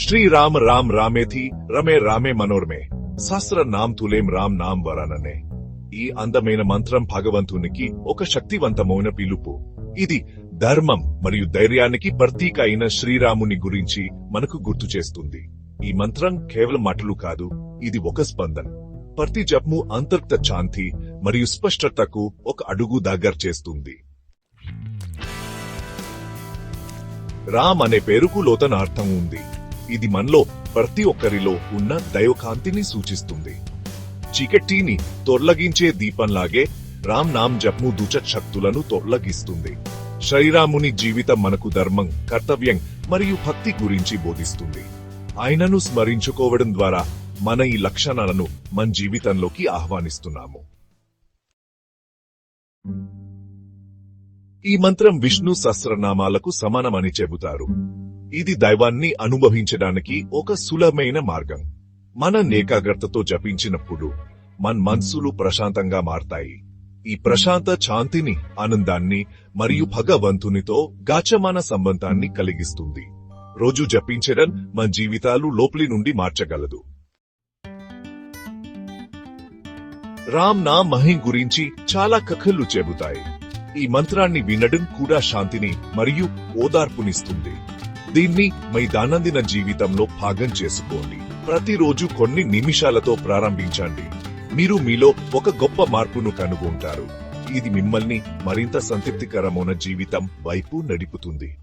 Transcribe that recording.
శ్రీ రామ రామ్ రామేథి రమే రామే మనోర్మే సహస్ర నామ్ తులేం రామ్ నామ్ వరాననే ఈ అందమైన మంత్రం భగవంతునికి ఒక శక్తివంతమైన పిలుపు. ఇది ధర్మం మరియు ధైర్యానికి ప్రతీక అయిన శ్రీరాముని గురించి మనకు గుర్తు చేస్తుంది. ఈ మంత్రం కేవలం మాటలు కాదు ఇది ఒక స్పందన. ప్రతి జపము అంతర్గత శాంతి మరియు స్పష్టతకు ఒక అడుగు దగ్గర చేస్తుంది. రామ్ అనే పేరుకు లోతన అర్థం ఉంది. ఇది మనలో ప్రతి ఒక్కరిలో ఉన్న దైవకాంతిని సూచిస్తుంది. చీకటిని తొలగించే దీపంలాగే రామ్ నామ్ జప్ము దుచ శక్తులను తొలగిస్తుంది శ్రీరాముని జీవితం మనకు ధర్మం కర్తవ్యం మరియు భక్తి గురించి బోధిస్తుంది. ఆయనను స్మరించుకోవడం ద్వారా మన ఈ లక్షణాలను మన జీవితంలోకి ఆహ్వానిస్తున్నాము. ఈ మంత్రం విష్ణు సహస్రనామాలకు సమానమని చెబుతారు. ఇది దైవాన్ని అనుభవించడానికి ఒక సులభమైన మార్గం. మన ఏకాగ్రతతో జపించినప్పుడు మన మనసులు ప్రశాంతంగా మారతాయి. ఈ ప్రశాంత శాంతిని ఆనందాన్ని మరియు భగవంతునితో గాచమాన సంబంధాన్ని కలిగిస్తుంది. రోజు జపించడం మన జీవితాలు లోపలి నుండి మార్చగలదు. రామ్ నా మహిం గురించి చాలా కథలు చెబుతాయి. ఈ మంత్రాన్ని వినడం కూడా శాంతిని మరియు ఓదార్పునిస్తుంది. దీన్ని మీ దైనందిన జీవితంలో భాగం చేసుకోండి. ప్రతిరోజు కొన్ని నిమిషాలతో ప్రారంభించండి. మీరు మీలో ఒక గొప్ప మార్పును కనుగొంటారు. ఇది మిమ్మల్ని మరింత సంతృప్తికరమైన జీవితం వైపు నడుపుతుంది.